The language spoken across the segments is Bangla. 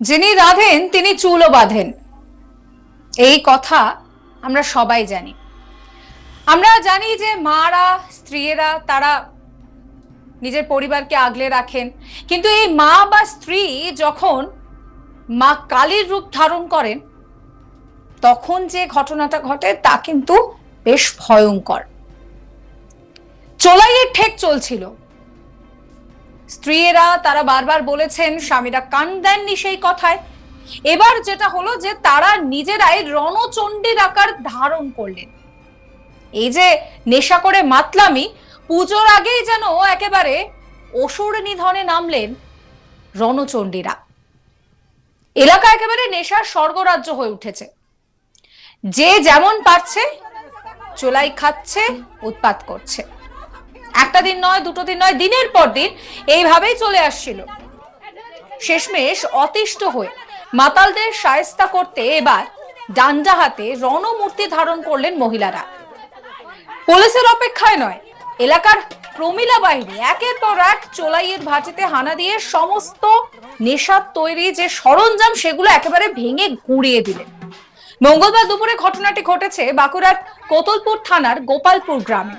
যিনি রাধেন, তিনি চুলও বাঁধেন। এই কথা আমরা সবাই জানি। আমরা জানি যে মারা স্ত্রীরা তারা নিজের পরিবারকে আগলে রাখেন। কিন্তু এই মা বা স্ত্রী যখন মা কালীর রূপ ধারণ করেন, তখন যে ঘটনাটা ঘটে, তা কিন্তু বেশ ভয়ঙ্কর। চোলাইয়ের ঠেক চলছিল। স্ত্রীরা তারা বারবার বলেছেন, স্বামীরা কান দেননি সেই কথায়। এবার যেটা হলো যে তারা নিজেরাই রণচণ্ডীর আকার ধারণ করলেন। এই যে নেশা করে মাতলামি, পুজোর আগেই যেন একেবারে অসুর নিধনে নামলেন রণচণ্ডীরা। এলাকা একেবারে নেশার স্বর্গরাজ্য হয়ে উঠেছে। যে যেমন পারছে, চোলাই খাচ্ছে, উৎপাত করছে। একটা দিন নয়, দুটো দিন নয়, দিনের পর দিন এইভাবেই চলে আসছিল। শেষমেশ অতিষ্ঠ হয়ে মাতালদের সায়স্তা করতে এবার ডান্ডা হাতে রণমূর্তি ধারণ করলেন মহিলারা। পুলিশের অপেক্ষায় নয়, এলাকার প্রমিলা বাহিনী একের পর এক চোলাইয়ের ভাটিতে হানা দিয়ে সমস্ত নেশার তৈরি যে সরঞ্জাম, সেগুলো একেবারে ভেঙে গুঁড়িয়ে দিলেন। মঙ্গলবার দুপুরে ঘটনাটি ঘটেছে বাঁকুড়ার কোতলপুর থানার গোপালপুর গ্রামে।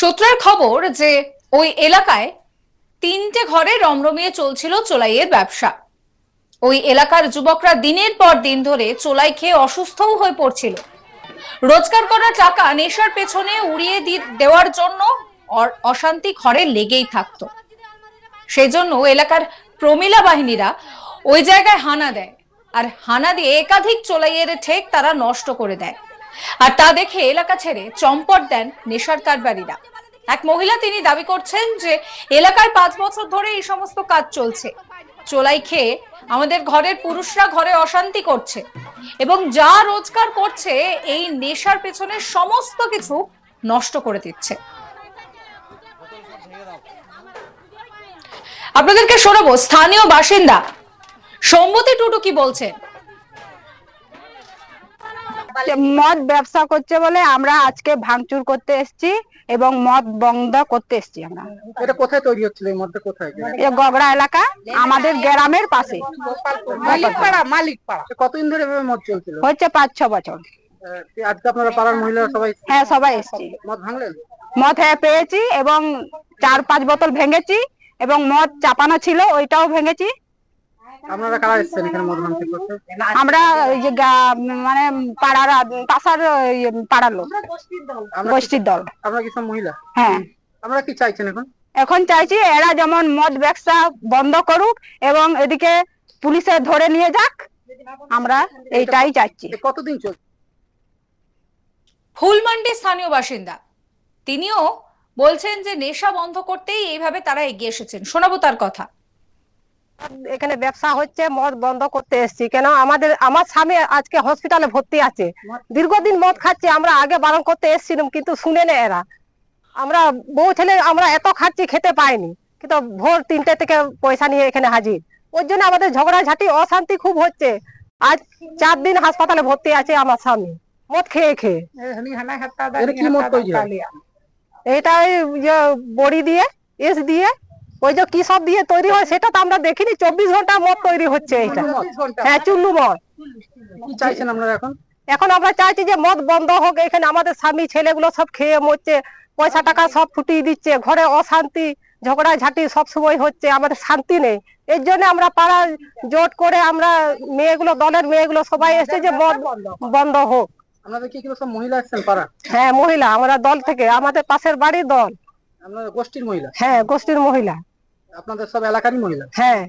সূত্রের খবর যে ওই এলাকায় তিনটে ঘরে রমরমিয়ে চলছিল চোলাইয়ের ব্যবসা। ওই এলাকার যুবকরা দিনের পর দিন ধরে চোলাই খেয়ে অসুস্থও হয়ে পড়ছিল। রোজগার করা টাকা নেশার পেছনে উড়িয়ে দেওয়ার জন্য অশান্তি ঘরে লেগেই থাকতো। সেই জন্য এলাকার প্রমিলা বাহিনীরা ওই জায়গায় হানা দেয় আর হানা দিয়ে একাধিক চোলাইয়ের ঠেক তারা নষ্ট করে দেয়। আর তা দেখে এলাকা ছেড়ে চম্পট দেন নেশার কারবারিরা। এক মহিলা তিনি দাবি করছেন যে এলাকায় পাঁচ বছর ধরে এই সমস্ত কাজ চলছে। চোলাই খেয়ে আমাদের ঘরের পুরুষরা ঘরে অশান্তি করছে এবং যা রোজগার করছে এই নেশার পেছনে সমস্ত কিছু নষ্ট করে দিচ্ছে। আপনাদেরকে শোনাবো, স্থানীয় বাসিন্দা সম্মতি টুডু কি বলছেন? মদ ব্যবসা করছে বলে আমরা আজকে ভাঙচুর করতে এসেছি এবং মদ বন্ধ করতে এসেছি আমরা। এটা কোথায় তৈরি হচ্ছিল এই মদটা কোথায়? গগড়া এলাকা আমাদের গ্রামের পাশে। মালিকপাড়া মালিকপাড়া। কতদিন ধরে এভাবে মদ চলছিল? হচ্ছে পাঁচ ছ বছর। আজকে আপনারা পাড়ার মহিলারা সবাই হ্যাঁ সবাই এসেছি। মদ ভাঙলেন? মদ হ্যাঁ পেয়েছি এবং চার পাঁচ বোতল ভেঙেছি এবং মদ চাপানো ছিল ওইটাও ভেঙেছি। আপনারা কারা এসেছেন এখানে করতে আমরা ওই যে মানে পাড়ার পাশার পাড়ার লোক। গোষ্ঠীর দল। আমরা কি সব মহিলা? হ্যাঁ। আমরা কি চাইছেন এখন? এখন চাইছি এরা যেমন মদ ব্যবসা বন্ধ করুক এবং এদিকে পুলিশে ধরে নিয়ে যাক আমরা এইটাই চাইছি। কতদিন চলছে ফুলমান্ডি স্থানীয় বাসিন্দা। তিনিও বলছেন যে নেশা বন্ধ করতেই এইভাবে তারা এগিয়ে এসেছেন। শোনাবো তার কথা। এখানে ব্যবসা হচ্ছে মদ বন্ধ করতে এসেছি। কেন? আমাদের আমার স্বামী আজকে হসপিটালে ভর্তি আছে। দীর্ঘদিন মদ খাচ্ছে আমরা আগে বারণ করতে এসেছিলাম কিন্তু শুনে না এরা। আমরা বউ ছেলে আমরা এত খাচ্ছি খেতে পাইনি। কিন্তু ভোর তিনটে থেকে পয়সা নিয়ে এখানে হাজির। ওর জন্য আমাদের ঝগড়া ঝাঁটি অশান্তি খুব হচ্ছে। আজ চার দিন হাসপাতালে ভর্তি আছে আমার স্বামী। মদ খেয়ে খেয়ে। এটা বড়ি দিয়ে এস দিয়ে ওই যে কি সব দিয়ে তৈরি হয় সেটা তো আমরা দেখিনি চব্বিশ ঘণ্টা মদ তৈরি হচ্ছে এটা হ্যাঁ চুল্লু মদ। চাইছেন আপনারা এখন? এখন আমরা চাইছি যে মদ বন্ধ হোক এখানে আমাদের স্বামী ছেলেগুলো সব খেয়ে মরছে পয়সা টাকা সব ফুটিয়ে দিচ্ছে ঘরে অশান্তি ঝগড়া ঝাঁটি সব সময় হচ্ছে আমাদের শান্তি নেই। এর জন্য আমরা পাড়া জোট করে আমরা মেয়েগুলো দলের মেয়েগুলো সবাই এসেছে যে মদ বন্ধ হোক। আপনাদের কি সব মহিলা এসেছেন পাড়া? হ্যাঁ মহিলা আমরা দল থেকে আমাদের পাশের বাড়ির দল। গোষ্ঠীর মহিলা? হ্যাঁ গোষ্ঠীর মহিলা। আপনাদের সব এলাকারই মহিলা? হ্যাঁ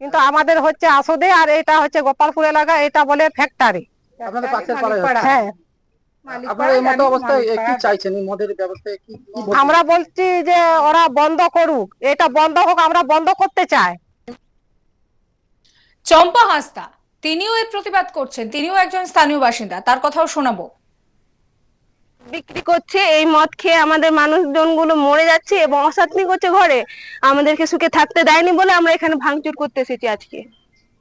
কিন্তু আমাদের হচ্ছে আসদে আর এটা হচ্ছে গোপালপুর এলাকা এটা বলে ফ্যাক্টরি আপনাদের পাশের পাড়ায় হ্যাঁ? আমরা বলছি যে ওরা বন্ধ করুক। এটা বন্ধ হোক আমরা বন্ধ করতে চাই। চম্পা হাসদা তিনিও এর প্রতিবাদ করছেন। তিনিও একজন স্থানীয় বাসিন্দা তার কথাও শোনাবো। বিক্রি করছে, এই মদ খেয়ে আমাদের মানুষজনগুলো মরে যাচ্ছে এবং অশান্তি করছে ঘরে। আমাদেরকে সুখে থাকতে দেয়নি বলে আমরা এখানে ভাঙচুর করতে এসেছি আজকে।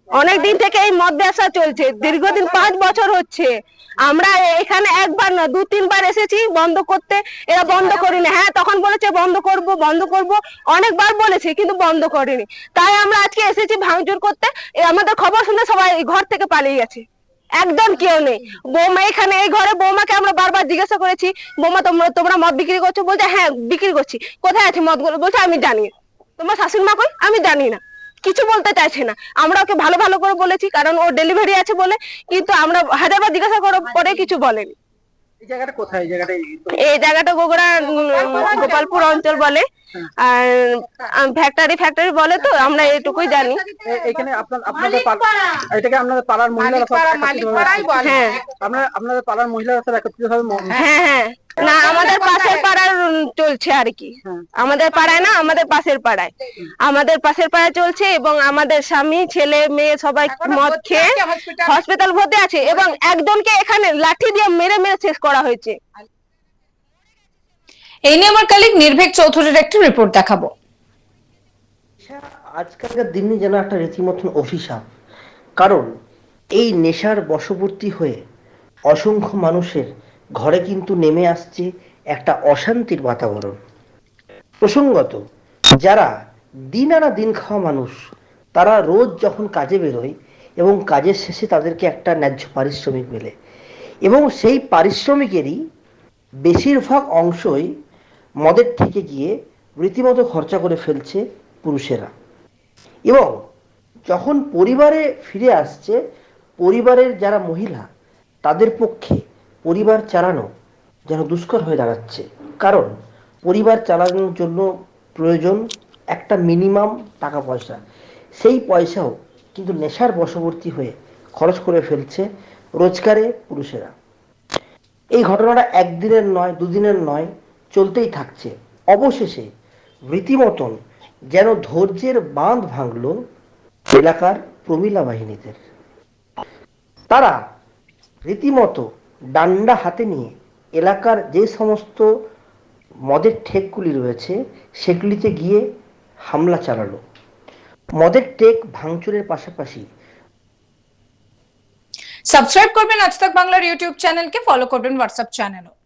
অনেক দিন থেকে এই মদ ব্যবসা চলছে, দীর্ঘদিন পাঁচ বছর হচ্ছে। আমরা এখানে একবার না, দু তিনবার এসেছি বন্ধ করতে, এরা বন্ধ করিনি। হ্যাঁ তখন বলেছে বন্ধ করব বন্ধ করব, অনেকবার বলেছে কিন্তু বন্ধ করেনি। তাই আমরা আজকে এসেছি ভাঙচুর করতে। আমাদের খবর শুনে সবাই ঘর থেকে পালিয়ে গেছে। একদম কেউ নেই। বৌমা এখানে, এই ঘরে বৌমাকে আমরা বারবার জিজ্ঞাসা করেছি, বৌমা, তোমরা তোমরা মদ বিক্রি করছ? বলছে হ্যাঁ বিক্রি করছি। কোথায় আছে মদগুলো বলছে, আমি জানি। তোমার শাশুড়ি মা কই? আমি জানি না। কিছু বলতে চাইছে না। আমরা ওকে ভালো ভালো করে বলেছি, কারণ ও ডেলিভারি আছে বলে, কিন্তু আমরা হাজারবার জিজ্ঞাসা করার পরে কিছু বলেনি। এই জায়গাটা কোথায়? এই জায়গাটা এই জায়গাটা গোগড়া গোপালপুর অঞ্চল বলে। আর ফ্যাক্টরি ফ্যাক্টরি বলে তো আমরা এটুকুই জানি। এখানে আপনার আপনাদের এটাকে আপনাদের পাড়ার মহিলারা সব হ্যাঁ। আপনার আপনাদের পাড়ার মহিলারা সব একত্রিতভাবে ম- হ্যাঁ হ্যাঁ। না আমাদের পাশের পাড়ার চলছে আর কি। হ্যাঁ। আমাদের পাড়ায় না আমাদের পাশের পাড়ায়। আমাদের পাশের পাড়ায় চলছে এবং আমাদের স্বামী ছেলে মেয়ে সবাই মদ খেয়ে হসপিটাল ভর্তি আছে এবং একজনকে এখানে লাঠি দিয়ে মেরে মেরে শেষ করা হয়েছে। এই নিয়ে আমার কালিক নির্ভীক চৌধুরীর একটি রিপোর্ট দেখাবো। আজকালকার দিনে যেন একটা রীতিমতন অভিশাপ। কারণ এই নেশার বশবর্তী হয়ে অসংখ্য মানুষের ঘরে কিন্তু নেমে আসছে একটা অশান্তির বাতাবরণ। প্রসঙ্গত, যারা দিন আনা দিন খাওয়া মানুষ, তারা রোজ যখন কাজে বেরোয় এবং কাজের শেষে তাদেরকে একটা ন্যায্য পারিশ্রমিক মেলে এবং সেই পারিশ্রমিকেরই বেশিরভাগ অংশই মদের থেকে গিয়ে রীতিমতো খরচা করে ফেলছে পুরুষেরা। এবং যখন পরিবারে ফিরে আসছে, পরিবারের যারা মহিলা, তাদের পক্ষে পরিবার চালানো যেন দুষ্কর হয়ে দাঁড়াচ্ছে। কারণ, পরিবার চালানোর জন্য প্রয়োজন একটা মিনিমাম টাকা পয়সা। সেই পয়সাও কিন্তু নেশার বশবর্তী হয়ে খরচ করে ফেলছে রোজগারে পুরুষেরা। এই ঘটনাটা একদিনের নয়, দুদিনের নয়, চলতেই থাকছে। অবশেষে রীতিমতন যেন ধৈর্যের বাঁধ ভাঙল এলাকার প্রমিলা বাহিনীদের। তারা রীতিমতো ডান্ডা হাতে নিয়ে এলাকার যে সমস্ত মদের ঠেকগুলি রয়েছে, সেগুলিতে গিয়ে হামলা চালালো। মদের টেক ভাঙচুরের পাশাপাশি সাবস্ক্রাইব করবেন আজ তাক বাংলার ইউটিউব চ্যানেলকে ফলো করবেন হোয়াটসঅ্যাপ চ্যানেলও